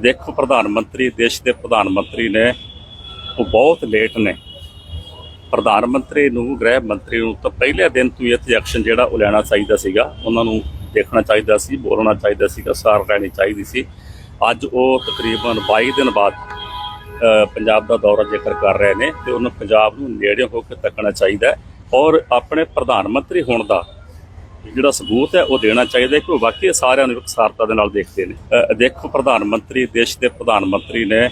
ਦੇਖੋ, ਪ੍ਰਧਾਨ ਮੰਤਰੀ, ਦੇਸ਼ ਦੇ ਪ੍ਰਧਾਨ ਮੰਤਰੀ ਨੇ ਉਹ ਬਹੁਤ ਲੇਟ ਨੇ। ਪ੍ਰਧਾਨ ਮੰਤਰੀ ਨੂੰ, ਗ੍ਰਹਿ ਮੰਤਰੀ ਨੂੰ ਤਾਂ ਪਹਿਲੇ ਦਿਨ ਤੋਂ ਹੀ ਇੱਥੇ ਐਕਸ਼ਨ ਜਿਹੜਾ ਉਹ ਲੈਣਾ ਚਾਹੀਦਾ ਸੀਗਾ। ਉਹਨਾਂ ਨੂੰ ਦੇਖਣਾ ਚਾਹੀਦਾ ਸੀ, ਬੋਲਣਾ ਚਾਹੀਦਾ ਸੀਗਾ, ਸਾਰ ਲੈਣੀ ਚਾਹੀਦੀ ਸੀ। ਅੱਜ ਉਹ ਤਕਰੀਬਨ 22 ਦਿਨ ਬਾਅਦ ਪੰਜਾਬ ਦਾ ਦੌਰਾ ਜੇਕਰ ਕਰ ਰਹੇ ਨੇ, ਤੇ ਉਹਨੂੰ ਪੰਜਾਬ ਨੂੰ ਨੇੜੇ ਹੋ ਕੇ ਤੱਕਣਾ ਚਾਹੀਦਾ ਔਰ ਆਪਣੇ ਪ੍ਰਧਾਨ ਮੰਤਰੀ ਹੋਣ ਦਾ ਜਿਹੜਾ ਸਬੂਤ ਹੈ, ਉਹ ਦੇਣਾ ਚਾਹੀਦਾ ਕਿ ਉਹ ਵਾਕਈ ਸਾਰਿਆਂ ਨੂੰ ਇਕਸਾਰਤਾ ਦੇ ਨਾਲ ਦੇਖਦੇ ਨੇ। ਦੇਖੋ ਪ੍ਰਧਾਨ ਮੰਤਰੀ, ਦੇਸ਼ ਦੇ ਪ੍ਰਧਾਨ ਮੰਤਰੀ ਨੇ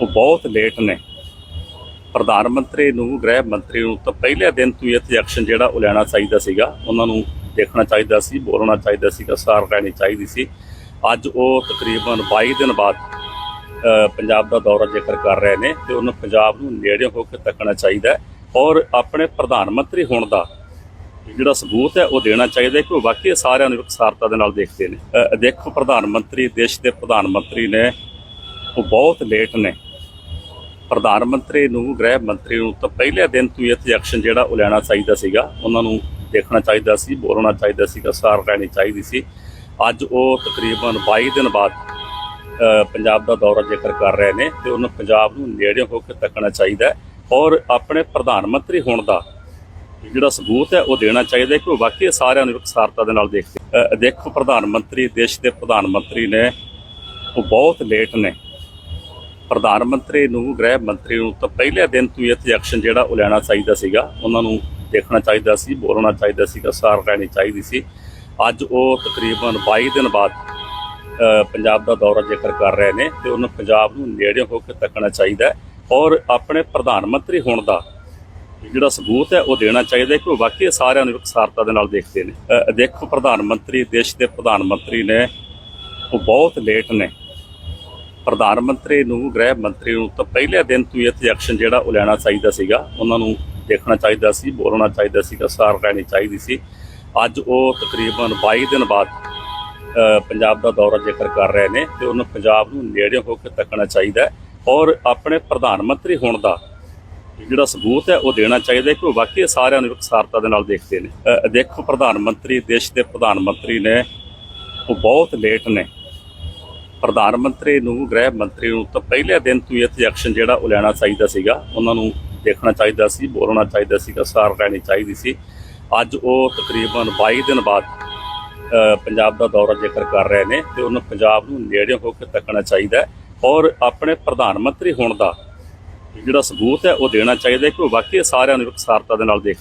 ਉਹ ਬਹੁਤ ਲੇਟ ਨੇ। ਪ੍ਰਧਾਨ ਮੰਤਰੀ ਨੂੰ, ਗ੍ਰਹਿ ਮੰਤਰੀ ਨੂੰ ਤਾਂ ਪਹਿਲੇ ਦਿਨ ਤੋਂ ਹੀ ਇੱਥੇ ਐਕਸ਼ਨ ਜਿਹੜਾ ਉਹ ਲੈਣਾ ਚਾਹੀਦਾ ਸੀਗਾ। ਉਹਨਾਂ ਨੂੰ ਦੇਖਣਾ ਚਾਹੀਦਾ ਸੀ, ਬੋਲਣਾ ਚਾਹੀਦਾ ਸੀਗਾ, ਸਾਰ ਲੈਣੀ ਚਾਹੀਦੀ ਸੀ। ਅੱਜ ਉਹ ਤਕਰੀਬਨ 22 ਦਿਨ ਬਾਅਦ ਪੰਜਾਬ ਦਾ ਦੌਰਾ ਜ਼ਿਕਰ ਕਰ ਰਹੇ ਨੇ, ਤੇ ਉਹਨੂੰ ਪੰਜਾਬ ਨੂੰ ਨੇੜੇ ਹੋ ਕੇ ਤੱਕਣਾ ਚਾਹੀਦਾ ਔਰ ਆਪਣੇ ਪ੍ਰਧਾਨ ਮੰਤਰੀ ਹੋਣ ਦਾ ਜਿਹੜਾ ਸਬੂਤ ਹੈ, ਉਹ ਦੇਣਾ ਚਾਹੀਦਾ ਕਿ ਉਹ ਵਾਕਈ ਸਾਰਿਆਂ ਨੂੰ ਇਕਸਾਰਤਾ ਦੇ ਨਾਲ ਦੇਖਦੇ ਨੇ। ਦੇਖੋ, ਪ੍ਰਧਾਨ ਮੰਤਰੀ, ਦੇਸ਼ ਦੇ ਪ੍ਰਧਾਨ ਮੰਤਰੀ ਨੇ, ਉਹ ਬਹੁਤ ਲੇਟ ਨੇ। ਪ੍ਰਧਾਨ ਮੰਤਰੀ ਨੂੰ, ਗ੍ਰਹਿ ਮੰਤਰੀ ਨੂੰ ਤਾਂ ਪਹਿਲੇ ਦਿਨ ਤੋਂ ਹੀ ਇੱਥੇ ਐਕਸ਼ਨ ਜਿਹੜਾ ਉਹ ਲੈਣਾ ਚਾਹੀਦਾ ਸੀਗਾ। ਉਹਨਾਂ ਨੂੰ ਦੇਖਣਾ ਚਾਹੀਦਾ ਸੀ, ਬੋਲਣਾ ਚਾਹੀਦਾ ਸੀਗਾ, ਸਾਰ ਲੈਣੀ ਚਾਹੀਦੀ ਸੀ। ਅੱਜ ਉਹ ਤਕਰੀਬਨ 22 ਦਿਨ ਬਾਅਦ ਪੰਜਾਬ ਦਾ ਦੌਰਾ ਜੇਕਰ ਕਰ ਰਹੇ ਨੇ, ਤੇ ਉਹਨੂੰ ਪੰਜਾਬ ਨੂੰ ਨੇੜੇ ਹੋ ਕੇ ਤੱਕਣਾ ਚਾਹੀਦਾ ਔਰ ਆਪਣੇ ਪ੍ਰਧਾਨ ਮੰਤਰੀ ਹੋਣ ਦਾ ਜਿਹੜਾ ਸਬੂਤ ਹੈ, ਉਹ ਦੇਣਾ ਚਾਹੀਦਾ ਕਿ ਉਹ ਵਾਕਈ ਸਾਰਿਆਂ ਨੂੰ ਇਕਸਾਰਤਾ ਦੇ ਨਾਲ ਦੇਖਦੇ ਦੇਖੋ ਪ੍ਰਧਾਨ ਮੰਤਰੀ, ਦੇਸ਼ ਦੇ ਪ੍ਰਧਾਨ ਮੰਤਰੀ ਨੇ ਉਹ ਬਹੁਤ ਲੇਟ ਨੇ। ਪ੍ਰਧਾਨ ਮੰਤਰੀ ਨੂੰ, ਗ੍ਰਹਿ ਮੰਤਰੀ ਨੂੰ ਤਾਂ ਪਹਿਲੇ ਦਿਨ ਤੋਂ ਹੀ ਇੱਥੇ ਐਕਸ਼ਨ ਜਿਹੜਾ ਉਹ ਲੈਣਾ ਚਾਹੀਦਾ ਸੀਗਾ। ਉਹਨਾਂ ਨੂੰ ਦੇਖਣਾ ਚਾਹੀਦਾ ਸੀ, ਬੋਲਣਾ ਚਾਹੀਦਾ ਸੀਗਾ, ਸਾਰ ਲੈਣੀ ਚਾਹੀਦੀ ਸੀ। ਅੱਜ ਉਹ ਤਕਰੀਬਨ 22 ਦਿਨ ਬਾਅਦ ਪੰਜਾਬ ਦਾ ਦੌਰਾ ਜੇਕਰ ਕਰ ਰਹੇ ਨੇ, ਤੇ ਉਹਨੂੰ ਪੰਜਾਬ ਨੂੰ ਨੇੜੇ ਹੋ ਕੇ ਤੱਕਣਾ ਚਾਹੀਦਾ ਔਰ ਆਪਣੇ ਪ੍ਰਧਾਨ ਮੰਤਰੀ ਹੋਣ ਦਾ ਜਿਹੜਾ ਸਬੂਤ ਹੈ, ਉਹ ਦੇਣਾ ਚਾਹੀਦਾ ਕਿ ਉਹ ਵਾਕਈ ਸਾਰਿਆਂ ਨੂੰ ਇਕਸਾਰਤਾ ਦੇ ਨਾਲ ਦੇਖਦੇ ਨੇ। ਦੇਖੋ, ਪ੍ਰਧਾਨ ਮੰਤਰੀ, ਦੇਸ਼ ਦੇ ਪ੍ਰਧਾਨ ਮੰਤਰੀ ਨੇ, ਉਹ ਬਹੁਤ ਲੇਟ ਨੇ। ਪ੍ਰਧਾਨ ਮੰਤਰੀ ਨੂੰ, ਗ੍ਰਹਿ ਮੰਤਰੀ ਨੂੰ ਤਾਂ ਪਹਿਲੇ ਦਿਨ ਤੋਂ ਹੀ ਇੱਥੇ ਐਕਸ਼ਨ ਜਿਹੜਾ ਉਹ ਲੈਣਾ ਚਾਹੀਦਾ ਸੀਗਾ। ਉਹਨਾਂ ਨੂੰ ਦੇਖਣਾ ਚਾਹੀਦਾ ਸੀ, ਬੋਲਣਾ ਚਾਹੀਦਾ ਸੀਗਾ, ਸਾਰ ਲੈਣੀ ਚਾਹੀਦੀ ਸੀ। ਅੱਜ ਉਹ ਤਕਰੀਬਨ 22 ਦਿਨ ਬਾਅਦ ਪੰਜਾਬ ਦਾ ਦੌਰਾ ਜ਼ਿਕਰ ਕਰ ਰਹੇ ਨੇ, ਤੇ ਉਹਨੂੰ ਪੰਜਾਬ ਨੂੰ ਨੇੜੇ ਹੋ ਕੇ ਤੱਕਣਾ ਚਾਹੀਦਾ ਔਰ ਆਪਣੇ ਪ੍ਰਧਾਨ ਮੰਤਰੀ ਹੋਣ ਦਾ ਜਿਹੜਾ ਸਬੂਤ ਹੈ, ਉਹ ਦੇਣਾ ਚਾਹੀਦਾ ਕਿ ਉਹ ਵਾਕਈ ਸਾਰਿਆਂ ਨੂੰ ਇਕਸਾਰਤਾ ਦੇ ਨਾਲ ਦੇਖਦੇ ਨੇ। ਦੇਖੋ ਪ੍ਰਧਾਨ ਮੰਤਰੀ, ਦੇਸ਼ ਦੇ ਪ੍ਰਧਾਨ ਮੰਤਰੀ ਨੇ, ਉਹ ਬਹੁਤ ਲੇਟ ਨੇ। ਪ੍ਰਧਾਨ ਮੰਤਰੀ ਨੂੰ, ਗ੍ਰਹਿ ਮੰਤਰੀ ਨੂੰ ਤਾਂ ਪਹਿਲੇ ਦਿਨ ਤੋਂ ਹੀ ਇੱਥੇ ਐਕਸ਼ਨ ਜਿਹੜਾ ਉਹ ਲੈਣਾ ਚਾਹੀਦਾ ਸੀਗਾ। ਉਹਨਾਂ ਨੂੰ ਦੇਖਣਾ ਚਾਹੀਦਾ ਸੀ, ਬੋਲਣਾ ਚਾਹੀਦਾ ਸੀਗਾ, ਸਾਰ ਲੈਣੀ ਚਾਹੀਦੀ ਸੀ। ਅੱਜ ਉਹ ਤਕਰੀਬਨ 22 ਦਿਨ ਬਾਅਦ ਪੰਜਾਬ ਦਾ ਦੌਰਾ ਜ਼ਿਕਰ ਕਰ ਰਹੇ ਨੇ, ਤੇ ਉਹਨੂੰ ਪੰਜਾਬ ਨੂੰ ਨੇੜੇ ਹੋ ਕੇ ਤੱਕਣਾ ਚਾਹੀਦਾ ਔਰ ਆਪਣੇ ਪ੍ਰਧਾਨ ਮੰਤਰੀ ਹੋਣ ਦਾ ਜਿਹੜਾ ਸਬੂਤ ਹੈ ਉਹ ਦੇਣਾ ਚਾਹੀਦਾ ਕਿ ਉਹ ਵਾਕਈ ਸਾਰਿਆਂ ਨੂੰ ਇਕਸਾਰਤਾ ਦੇ ਨਾਲ ਦੇਖ